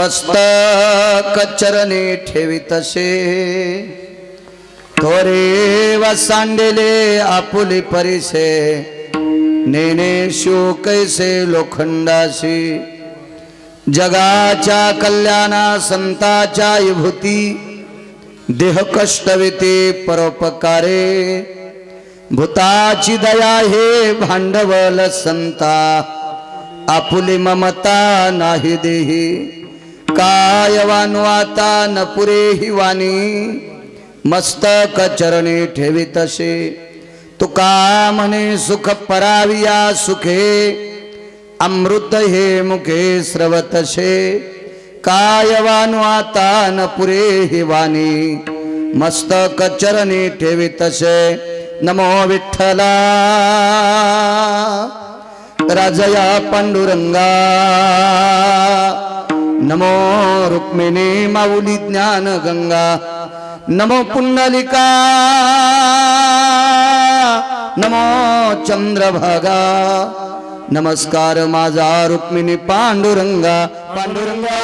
मस्तक चरणी ठेवी तसे. थोरे सांडेले आपुली परिसे. नेने शिव कैसे लोखंडाशी. जगाच्या कल्याणा संताच्या विभूती. देह कष्टविते परोपकारे. भूताची दया हे भांडवल संता. आपुली ममता नाही देही. काय वानवाता न पुरे ही वाणी. मस्तक चरणी ठेवी तसे तुका म्हणे सुख पराविया सुखे. अमृत हे मुखे स्रवतसे काय वानवाता न पुरे ही वाणी. मस्तक चरणी ठेवी तसे. नमो विठ्ठला. राजया पांडुरंगा. नमो रुक्मिणी माऊली ज्ञान गंगा. नमो पुंडलिका नमो चंद्रभागा. नमस्कार माझा रुक्मिणी पांडुरंगा. पांडुरंगा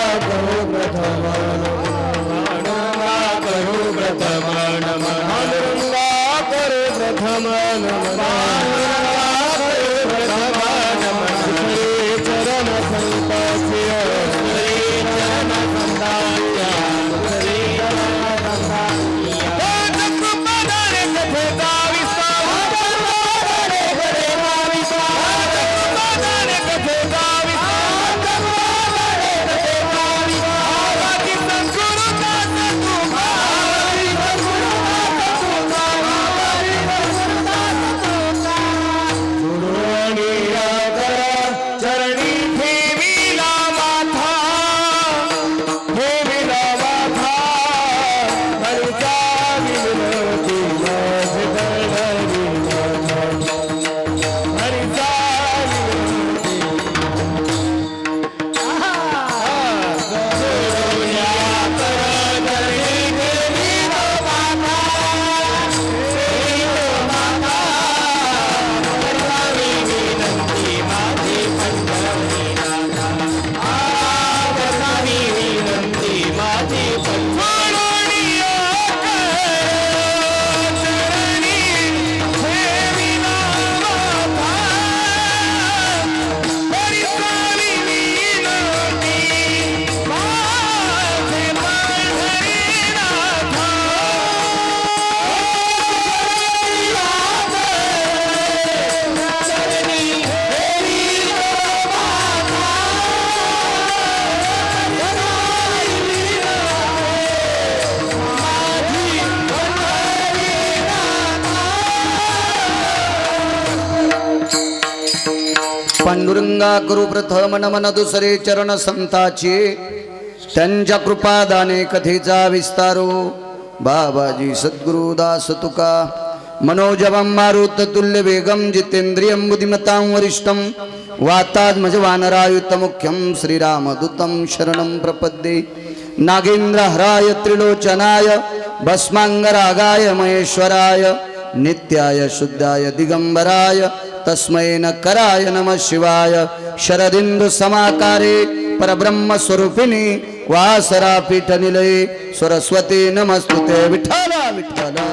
पांडुरंगा गुरु प्रथम नमन दुसरे चरण संताचे त्यांच्या कृपादाने कथेचा विस्तारो. बाबाजी सद्गुरु दास तुका मनोजवम मारुत तुल्य वेगम जितेंद्रियम बुद्धिमतां वरिष्ठम वातात्मज वानरायुत मुख्यम श्रीरामदूतं शरणं प्रपद्ये. नागेंद्र हराय त्रिलोचनाय भस्मांगरागाय महेश्वराय नित्याय शुद्धाय दिगंबराय तस्मै न कराय नम शिवाय। शरदिंदु समाकारे परब्रह्म स्वरूपिणी वासरा पीठ निलये सरस्वती नमस्तुते विठ्ठला विठ्ठला।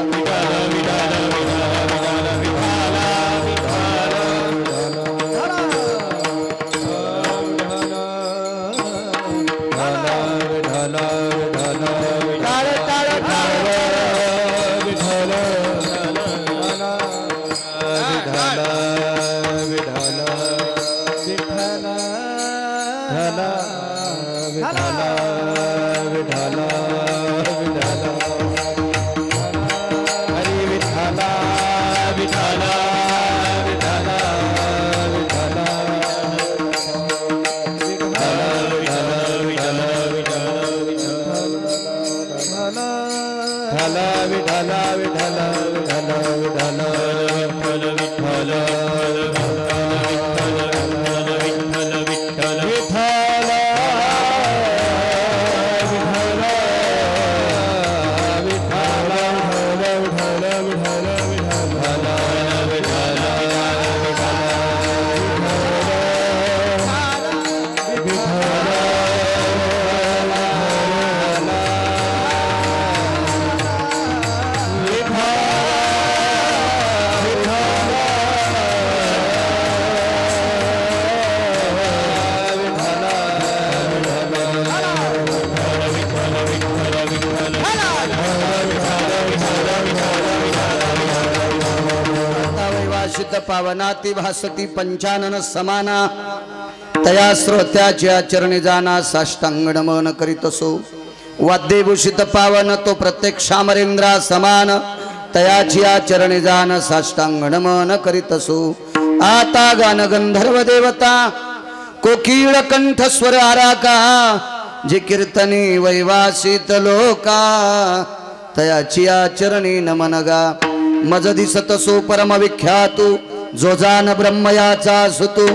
भूषित भासती पंचानन समाना। तया श्रोत्याच्या चरणी जाना साष्टांग नमन करीत असो। वाद्यभूषित पावन तो प्रत्येक शामरेंद्रा समान। तयाची चरणी जान साष्टांग नमन करीत असो। आता गान गंधर्व देवता कोकिळ कंठ स्वर आराका। जे कीर्तनी वैवासित लोका तयाची आचरणी नमन गा। मज दिसत सो परम विख्यातू जो जान ब्रह्मयाचा सुतू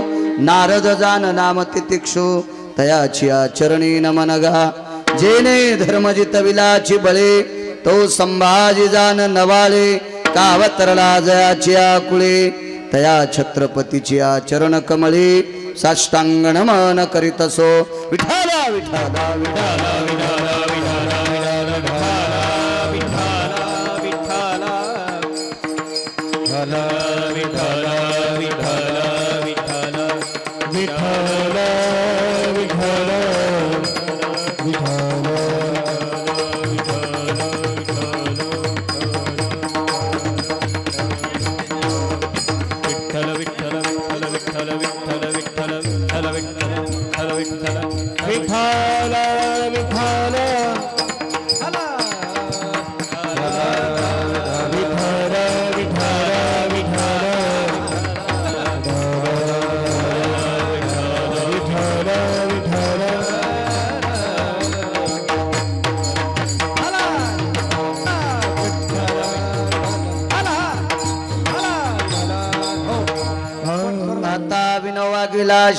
नारद जान नाम तितिक्षु तयाची चरणी नमनगा जेने धर्मजित विलाची बळे तो संभाजी जान नवाळे कावतरला जयाची आकुळे तया छत्रपतीची आचरण कमळे साष्टांग नमन करीतसो विठाला विठाला विठाला विठाला Nikola.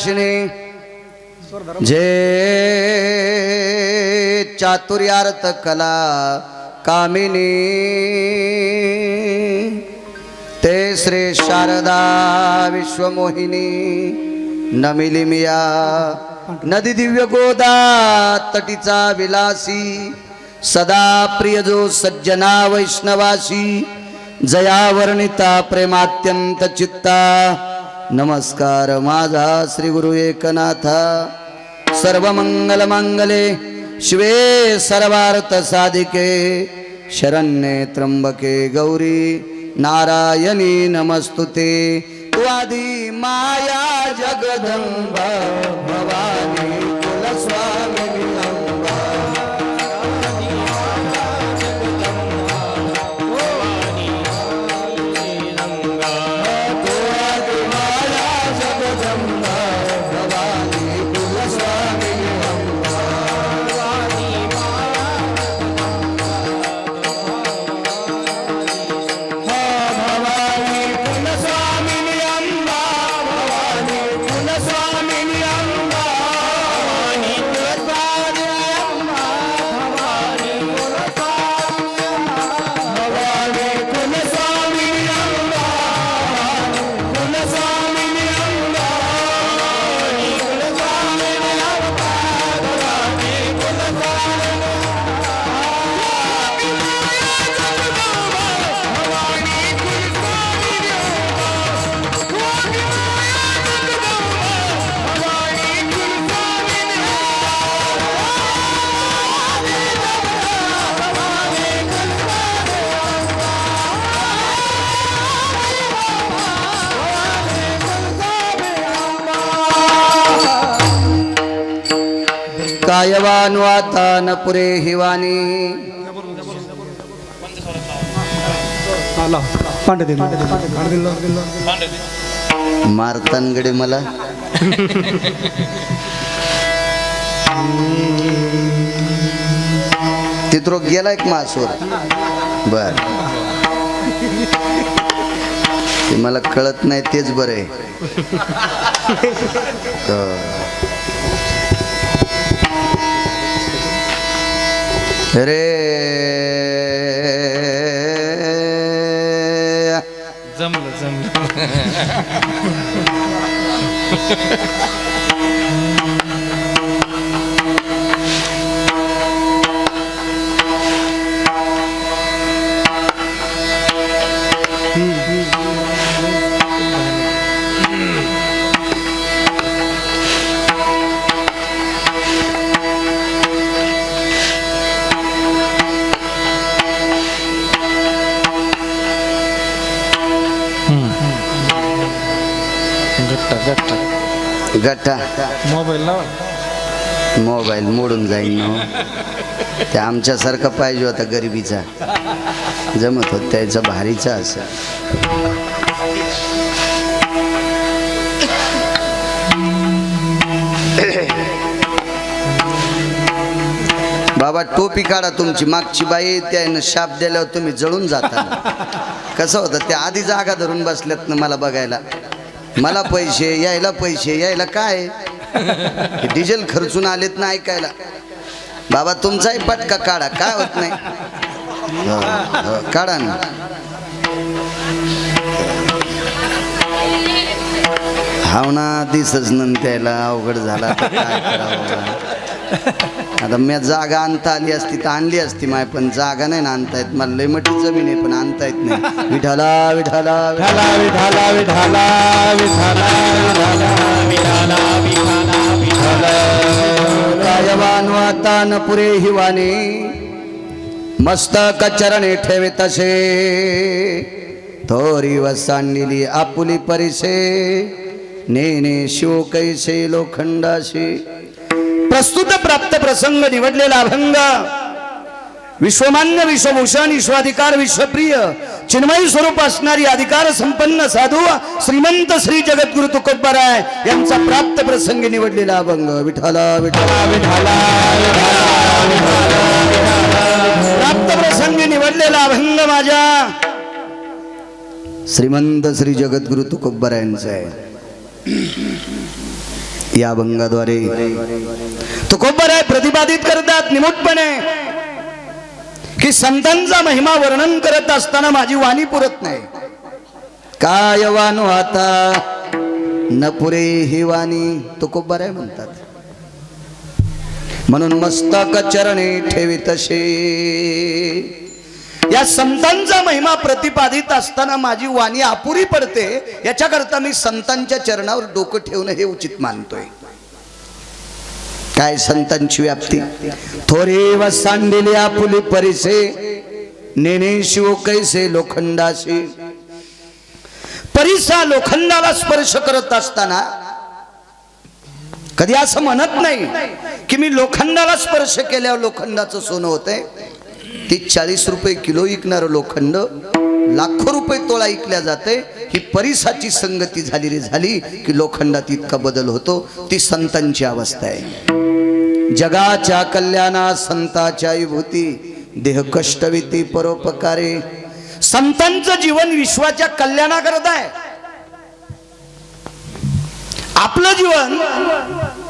गिलाशिनी जे चातुर्यार्थ कला कामिनी ते श्री शारदा विश्वमोहिनी नमिलिमिया नदी दिव्य गोदा तटीचा विलासी सदा प्रिय जो सज्जना वैष्णवासी जया वर्णिता प्रेमात्यंत चित्ता नमस्कार माझा श्री गुरु एकनाथा. सर्व मंगल मंगले शिवे सर्वार्थ साधिके. शरण्ये त्र्यंबके गौरी नारायणी नमस्तुते. आदि माया जगदंबा भवानी कुलस्वा कायवानु आता न पुरे हिवानी। मारतानगडे मला। तिथरो गेला एक मासूर? बर। ते मला कळत नाही तेच बरं हो. रे जमलं जमलं. मोबाईल लावा मोबाईल मोडून जाईल ना हो. ते आमच्यासारखं पाहिजे होता गरिबीचा. जमत होत त्याचा भारीचा असं. बाबा टोपी काढा तुमची. मागची बाई त्यानं शाप दिल्यावर तुम्ही जळून जाता. कसं होतं ते आधी जागा धरून बसल्यात ना मला बघायला. मला पैसे यायला पैसे यायला काय? डिझेल खर्चून आलेत ना ऐकायला. बाबा तुमचाही पटका काढा. काय होत नाही? हो, हो, काढा ना. हाव ना दिसच त्याला. अवघड झाला आता काय करावं आता मी जागा आणता आली असती तर आणली असती माय पण जागा नाही ना आणता येत. मला लय मोठी जमीन आहे पण आणता येत नाही. विठाला विठाला विठाला. विठाला विठाला विठाला विठाला. पुरे हिवाने मस्तक चरणे ठेवे तसे. थोरी वसांडिली आपुली परिसे नेने शिव कैसे लोखंडाशी. प्रस्तुत प्राप्त प्रसंग निवडलेला अभंग विश्वमान्य विश्वभूषण विश्वाधिकार विश्वप्रिय चिन्मयी स्वरूप असणारी अधिकार संपन्न साधू श्रीमंत श्री जगद्गुरु तुकोबाराय यांचा प्राप्त प्रसंगी निवडलेला अभंग. विठाला विठाला विठाला प्राप्त प्रसंगी निवडलेला अभंग माझ्या श्रीमंत श्री जगद्गुरु तुकोबारायांचा आहे. या अभंगाद्वारे तुकोबराय प्रतिपादित करतात निमूटपणे. की संतांचा महिमा वर्णन करत असताना माझी वाणी पुरत नाही. काय वाणू आता? न पुरे ही वाणी तुकोबाराय म्हणतात. म्हणून मस्तक चरणे ठेवी तसे या संतांचा महिमा प्रतिपादित असताना माझी वाणी अपुरी पडते याच्याकरता मी संतांच्या चरणावर डोकं ठेवणं हे उचित मानतोय. काय संतांची व्याप्ती? थोरे व सांडिले आपुली परिसे नेने शिव कैसे लोखंडाशी? परिसा लोखंडाला स्पर्श करत असताना कधी असं म्हणत नाही की मी लोखंडाला स्पर्श केल्यावर लोखंडाचं सोनं होतंय? ती चाळीस रुपये किलो विकणार लोखंड लाखो रुपये तोळा इकल्या जाते ही परिसाची संगती झाली रे झाली की लोखंडात इतका बदल होतो. ती संतांची अवस्था आहे. जगाच्या कल्याणा संताच्या विभूती देह कष्टविती परोपकारे. संतांचं जीवन विश्वाच्या कल्याणाकरता आहे. आपलं जीवन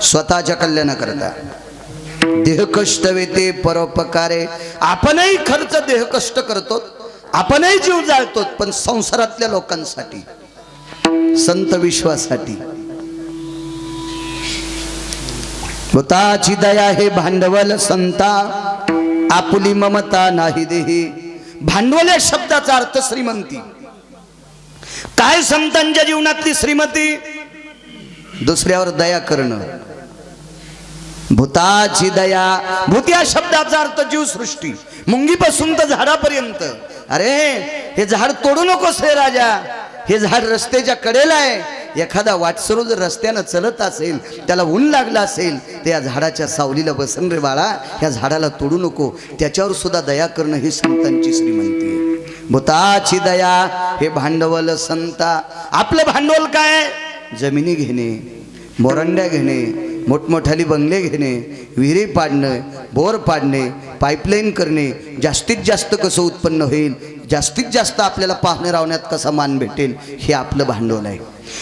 स्वतःच्या कल्याणाकरता देह कष्ट वेते परोपकारे. आपणही खर्च देह कष्ट करतो आपणही जीव जाळतो पण संसारातल्या लोकांसाठी संत विश्वासाठी. स्वतःची दया हे भांडवल संता आपुली ममता नाही देही. भांडवल या शब्दाचा अर्थ श्रीमंती. काय संतांच्या जीवनातली श्रीमती? दुसऱ्यावर दया करणं. भूताची दया. भूत या शब्दाचा अर्थ जीवसृष्टी. मुंगीपासून तर झाडापर्यंत. अरे हे झाड तोडू नकोस रे राजा. हे झाड रस्त्याच्या कडेला आहे. एखादा वाटसरू जर रस्त्यानं चलत असेल त्याला ऊन लागलं असेल तर या झाडाच्या सावलीला बसन रे बाळा ह्या झाडाला तोडू नको. त्याच्यावर सुद्धा दया करणं ही संतांची श्रीमंती आहे. भूताची दया हे भांडवल संता. आपलं भांडवल काय? जमिनी घेणे मोरंड्या घेणे मोठमोठाली बंगले घेणे विहिरी पाडणं बोर पाडणे पाईपलाईन करणे जास्तीत जास्त कसं उत्पन्न होईल जास्तीत जास्त आपल्याला पाहणे रावण्यात कसा मान भेटेल हे आपलं भांडवल आहे.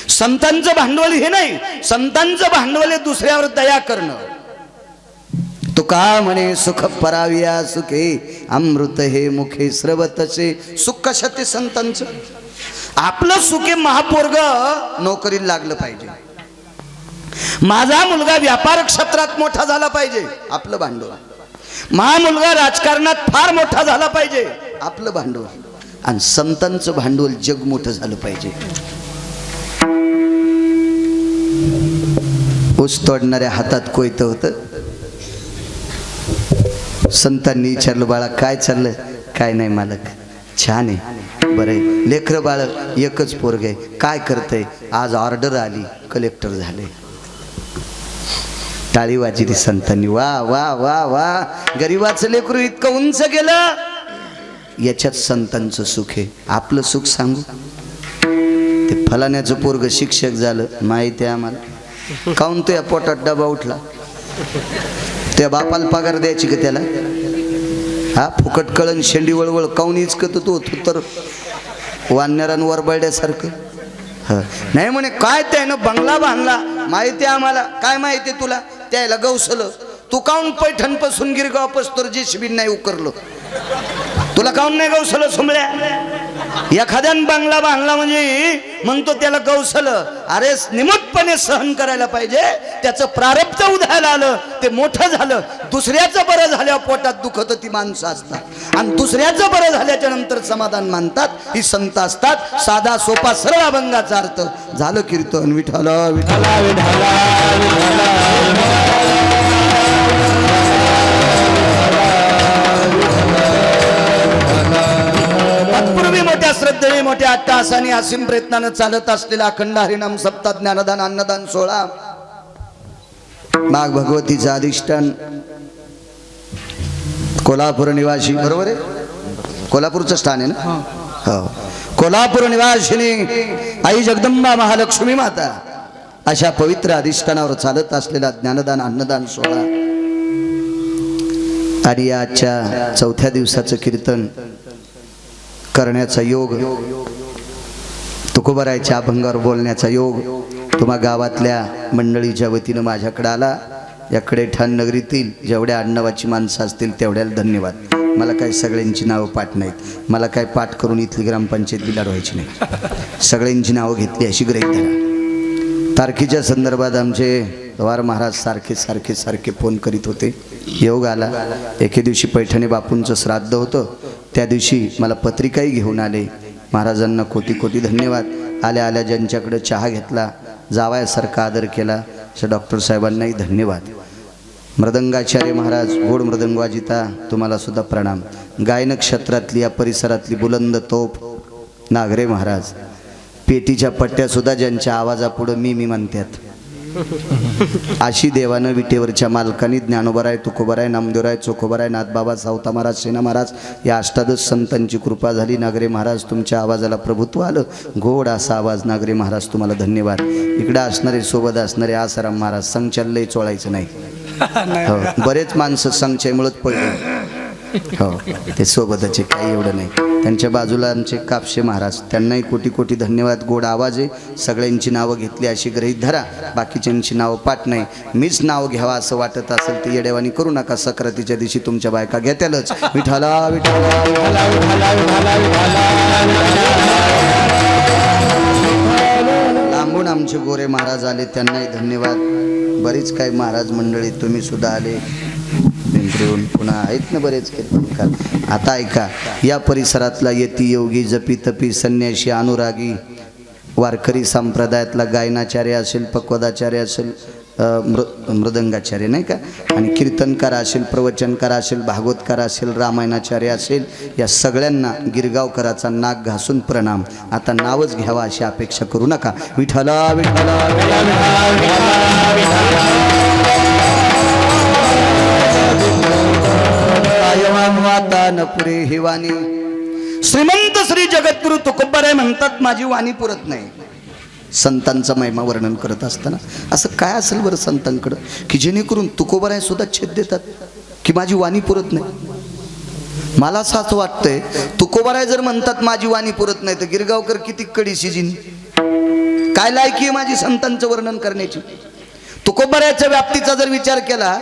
संतांचं भांडवल हे नाही संतांचं भांडवल हे दुसऱ्यावर दया करणं. तुका म्हणे सुख पराविया सुखे अमृत हे मुखे स्रवतचे सुख कशात ते संतांचं? आपलं सुखे महापोरग नोकरीला लागलं पाहिजे. माझा मुलगा व्यापार क्षेत्रात मोठा झाला पाहिजे आपलं भांडवल. माझा मुलगा राजकारणात फार मोठा झाला पाहिजे आपलं भांडवल. आणि संतांचं भांडवल जग मोठं झालं पाहिजे. ऊस तोडणाऱ्या हातात कोयतं होतं? संतांनी विचारलं बाळा काय चाललं काय नाही मालक. छान आहे. बरं लेकर बाळ एकच पोरग आहे. काय करतंय? आज ऑर्डर आली. कलेक्टर झाले. टाळी वाजिली संतांनी. वा वा वा वा. गरीबाचं लेकरू इतकं उंच गेलं. याच्यात संतांचं सुख आहे. आपलं सुख सांगू? ते फलाण्याचं पोरग शिक्षक झालं. माहिती आहे आम्हाला. काऊन तो या पोटात डबा उठला? त्या बापाला पगार द्यायची का त्याला? हा फुकट कळण शेंडी वळवळ काऊन इचकत तू? तू तर वानरांवर बळड्यासारखं ह. नाही म्हणे काय त्यानं बंगला बांधला? माहिती आहे आम्हाला? काय माहिती आहे तुला? त्याला गवसलं. तू काऊन पैठणपासून गिरगाव पस्तोर जेसीबी नाही उकरलो? तुला काऊन नाही गवसलं सुमल्या? एखाद्यानं बांगला बांधला म्हणजे म्हणतो त्याला गौसल. अरे निमूटपणे सहन करायला पाहिजे. त्याचं प्रारब्ध उधायला आलं ते मोठं झालं. दुसऱ्याचं बरं झाल्यावर पोटात दुखत ती माणसं असतात. आणि दुसऱ्याचं बरं झाल्याच्यानंतर समाधान मानतात ही संत असतात. साधा सोपा सरळ अभंगाचा अर्थ. झालं कीर्तन विठाला विठाला विठाला श्रद्धेने मोठ्या अट्टासाने असीम प्रयत्नानं चालत असलेला अखंड हरिनाम सप्ताह ज्ञानदान अन्नदान सोळा नाग भगवतीचं अधिष्ठान. कोल्हापूर निवासी बरोबर आहे? कोल्हापूरचं स्थान आहे ना? हो. कोल्हापूर निवासिनी आई जगदंबा महालक्ष्मी माता अशा पवित्र अधिष्ठानावर चालत असलेला ज्ञानदान अन्नदान सोहळा. आणि आजच्या चौथ्या दिवसाचं कीर्तन करण्याचा योग. तुकोबरायच्या अभंगावर बोलण्याचा योग. तुम्हा गावातल्या मंडळीच्या वतीनं माझ्याकडे आला. याकडे ठाण नगरीतील जेवढ्या आडनावाची माणसं असतील तेवढ्याला धन्यवाद. मला काही सगळ्यांची नावं पाठ नाहीत. मला काय पाठ करून इथली ग्रामपंचायत लढवायची नाही सगळ्यांची नावं घेतली अशी ग्रहित धरा तारखेच्या संदर्भात आमचे वार महाराज सारखे सारखे सारखे फोन करीत होते. योग आला. एके दिवशी पैठणे बापूंचं श्राद्ध होतं. त्या दिवशी मला पत्रिकाही घेऊन आले. महाराजांना कोटी कोटी धन्यवाद. आल्या आल्या ज्यांच्याकडे चहा घेतला जावायासारखा आदर केला अशा डॉक्टर साहेबांनाही धन्यवाद. मृदंगाचार्य महाराज गोड मृदंग वाजिता तुम्हाला सुद्धा प्रणाम. गायन क्षेत्रातली या परिसरातली बुलंद तोप नागरे महाराज. पेटीच्या पट्ट्यासुद्धा ज्यांच्या आवाजापुढं मी मी म्हणतात अशी देवानं विटेवरच्या मालकानी ज्ञानोबराय तुकोबराय नामदेवराय चोखोबराय नाथबाबा सावता महाराज सेना महाराज या अष्टादश संतांची कृपा झाली. नागरे महाराज तुमच्या आवाजाला प्रभुत्व आलं. गोड असा आवाज नागरे महाराज तुम्हाला धन्यवाद. इकडं असणारे सोबत असणारे आसाराम महाराज संचालय चोळायचं नाही. हो बरेच माणसं संचयमुळेच पडले हो ते सोबतचे काही एवढं नाही. त्यांच्या बाजूला आमचे कापशे महाराज. त्यांनाही कोटी कोटी धन्यवाद. गोड आवाज. आहे सगळ्यांची नावं घेतली अशी गृहीत धरा. बाकीच्यांची नावं पाठ नाही. मीच नाव घ्यावा असं वाटत असेल ते येडेवानी करू नका. सक्रातीच्या दिवशी तुमच्या बायका घेत्यालच. विठाला विठाला विठाला लांबून आमचे गोरे महाराज आले. त्यांनाही धन्यवाद. बरीच काही महाराज मंडळी तुम्ही सुद्धा आले. पिंपरीहून पुन्हा आहेत ना बरेच कीर्तनकार आता ऐका या परिसरातला यती योगी जपी तपी संन्याशी अनुरागी वारकरी संप्रदायातला गायनाचार्य असेल पक्वदाचार्य असेल मृ मृदंगाचार्य नाही का? आणि कीर्तनकार असेल प्रवचनकार असेल भागवतकार असेल रामायणाचार्य असेल या सगळ्यांना गिरगावकराचा नाक घासून प्रणाम. आता नावच घ्यावा अशी अपेक्षा करू नका. विठला विठला माता न पुरे ही वाणी. श्रीमंत श्री जगद्गुरु तुकोबाराय म्हणतात माझी वाणी पुरत नाही. संतांचा महिमा वर्णन करत असताना असं काय असेल बरं संतांकडं? की जेणेकरून तुकोबराय सुद्धा छेद देतात की माझी वाणी पुरत नाही. मला असं असं वाटतंय तुकोबाराय जर म्हणतात माझी वाणी पुरत नाही तर गिरगावकर किती कडी शिजीन. काय लायकी आहे माझी संतांचं वर्णन करण्याची? तुकोबारायच्या व्याप्तीचा जर विचार केला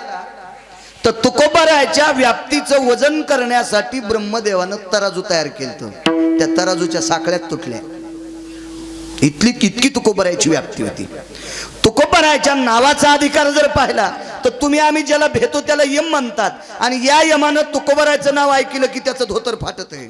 तर तुकोबाराच्या व्याप्तीचं वजन करण्यासाठी ब्रह्मदेवानं तराजू तयार केलं त्या तराजूच्या साखळ्यात तुटल्या. इथली कितकी तुकोबरायची व्याप्ती होती? तुकोबरायच्या नावाचा अधिकार जर पाहिला तर तुम्ही आम्ही ज्याला भेटतो त्याला यम म्हणतात. आणि या यमानं तुकोबरायचं नाव ऐकलं की त्याचं धोतर फाटत आहे.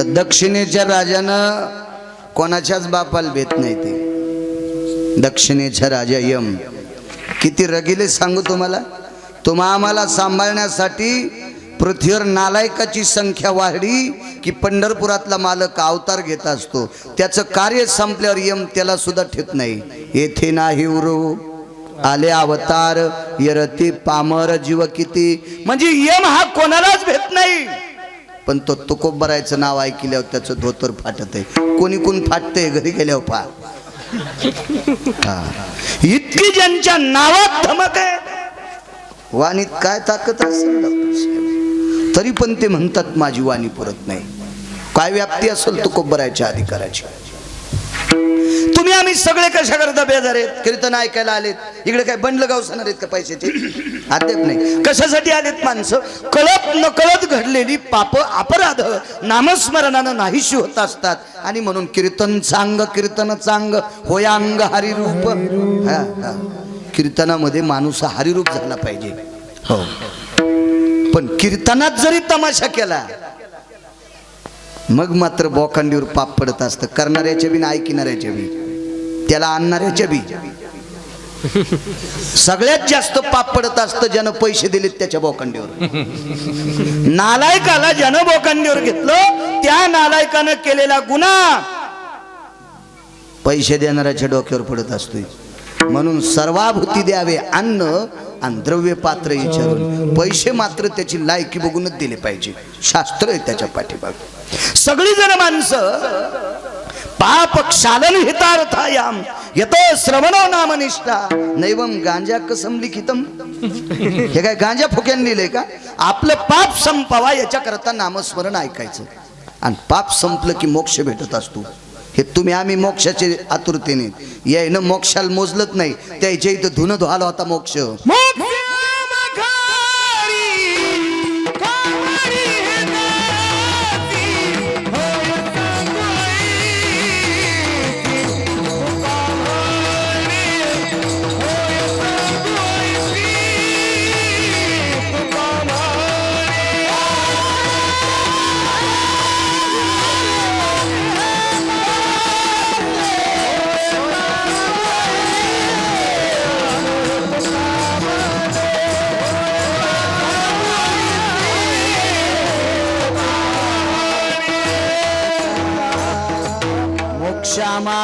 तर दक्षिणेच्या राजानं कोणाच्याच बापाला भेट नाही ते दक्षिणेच्या राजा यम. किती रगिले सांगू तुम्हाला? तुम्हा आम्हाला सांभाळण्यासाठी पृथ्वीवर नालायकाची संख्या वाढली की पंढरपुरातला मालक अवतार घेत असतो. त्याचं कार्य संपल्यावर यम त्याला सुद्धा ठेत नाही. येथे नाही उरू. आले अवतार यरती पामर जीव किती. म्हणजे यम हा कोणालाच भेट नाही. पण तो तुकोबरायचं नाव ऐकल्यावर त्याचं धोतर फाटत आहे कोणी कोण फाटतंय घरी गेल्यावर पा इतकी ज्यांच्या नावात धमक आहे वाणीत काय ताकद असेल तरी पण ते म्हणतात माझी वाणी पुरत नाही. काय व्याप्ती असेल तुकोबरायच्या अधिकाराची? तुम्ही आम्ही सगळे कशा करता बेजार आहेत? कीर्तन ऐकायला आलेत. इकडे काय बंडल गावसणार आहेत का पैशाचे अद्याप नाही. कशासाठी आलेत माणसं? कळत नकळत घडलेली पाप अपराध नामस्मरणानं नाहीशी होत असतात. आणि म्हणून कीर्तन चांग कीर्तन चांग होयांग हरिरूप. कीर्तनामध्ये माणूस हरिरूप झाला पाहिजे. हो. पण कीर्तनात जरी तमाशा केला मग मात्र बोकांडीवर पाप पडत असतं. करणाऱ्याच्या बी ना ऐकणाऱ्याच्या बी. त्याला आणणाऱ्याच्या बी. सगळ्यात जास्त पाप पडत असतं ज्यानं पैसे दिलेत त्याच्या बोकांडीवर. नालायकाला ज्यानं बोकांडीवर घेतलं त्या नालायकानं केलेला गुन्हा पैसे देणाऱ्याच्या डोक्यावर पडत असतोय. म्हणून सर्वाभूती द्यावे अन्न आणि द्रव्य पात्र विचारून पैसे मात्र त्याची लायकी बघूनच दिले पाहिजे. शास्त्र आहे त्याच्या पाठीमाग. सगळी जण माणसं पाप क्षालन हितार्थायाम यतो श्रवणो नाम निष्ठा नैवम गांजा कसम लिखितम हे काय गांजा फुक्यान लिहिले का? आपलं पाप संपावा याच्याकरता नामस्मरण ऐकायचं. आणि पाप संपलं की मोक्ष भेटत असतो. हे तुम्ही आम्ही मोक्षाचे आतुरतेने. यायनं मोक्षाला मोजलत नाही. त्याच्या इथं धुन धुवाला होता मोक्ष!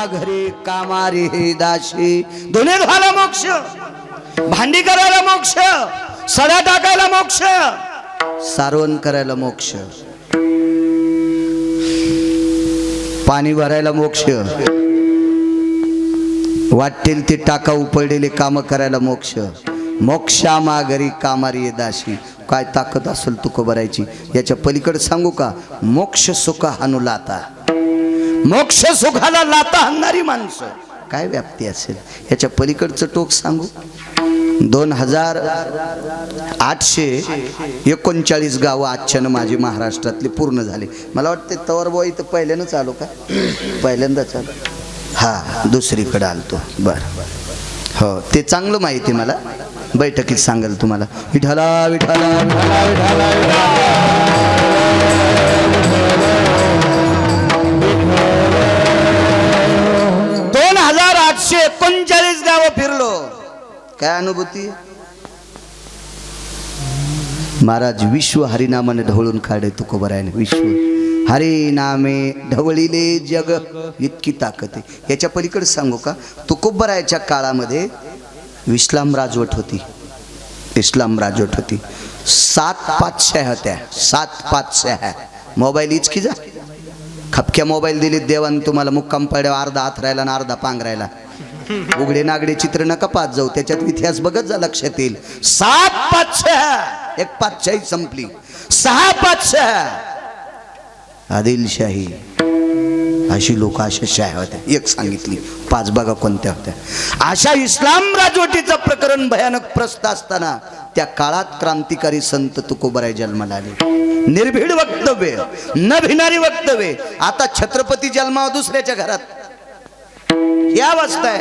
घरी कामारी हे दाशी. धुणे धुवायला मोक्ष. भांडी करायला मोक्ष. सड्या टाकायला मोक्ष. सारवण करायला मोक्ष. पाणी भरायला मोक्ष. वाटेल ते टाका उपडलेले कामं करायला मोक्ष. मोक्षा माघरी कामारी दाशी. काय ताकद असेल तुक भरायची याच्या पलीकडे सांगू का? मोक्ष सुख हानू लाता. मोक्ष सुखाला लाता आणणारी माणसं. काय व्याप्ती असेल? याच्या पलीकडचं टोक सांगू? दोन हजार आठशे एकोणचाळीस गावं आजच्यानं माझी महाराष्ट्रातली पूर्ण झाली. मला वाटते तवर इथं पहिल्यानंच आलो का? पहिल्यांदाच आलो. हा दुसरीकडे आलतो. बरं. हो ते चांगलं माहिती आहे मला. बैठकीत सांगेल तुम्हाला. विठाला विठाला विठाला विठाला काय अनुभूती? महाराज विश्व हरिनामाने ढवळून काढे तुकोबरायने. विश्व हरिनामे ढवळीले जग. इतकी ताकद आहे. याच्या पलीकडे सांगू का? तुकोबरायच्या काळामध्ये इस्लाम राजवट होती. इस्लाम राजवट होती. सात पाचशा होत्या. सात पाचशा. मोबाईल इचकी जा. खपक्या मोबाईल दिलीत देवान तुम्हाला मुक्काम पड्यावर अर्धा हात राहिला आणि अर्धा पांग राहिला. उघडे नागडे चित्र नका पाच जाऊ. त्याच्यात इतिहास बघत जा लक्षात येईल. सात पाचशा एक पाचशाही संपली. सहा पाचशा आदिलशाही. अशी लोक अशा शाह्या होत्या. एक सांगितली. पाच बघा कोणत्या होत्या? अशा इस्लाम राजवटीचं प्रकरण भयानक प्रस्त असताना त्या काळात क्रांतिकारी संत तुकोबराय जन्माला आले. निर्भीड वक्तव्य न भिणारी वक्तव्य. आता छत्रपती जन्मावा दुसऱ्याच्या घरात. या अवस्था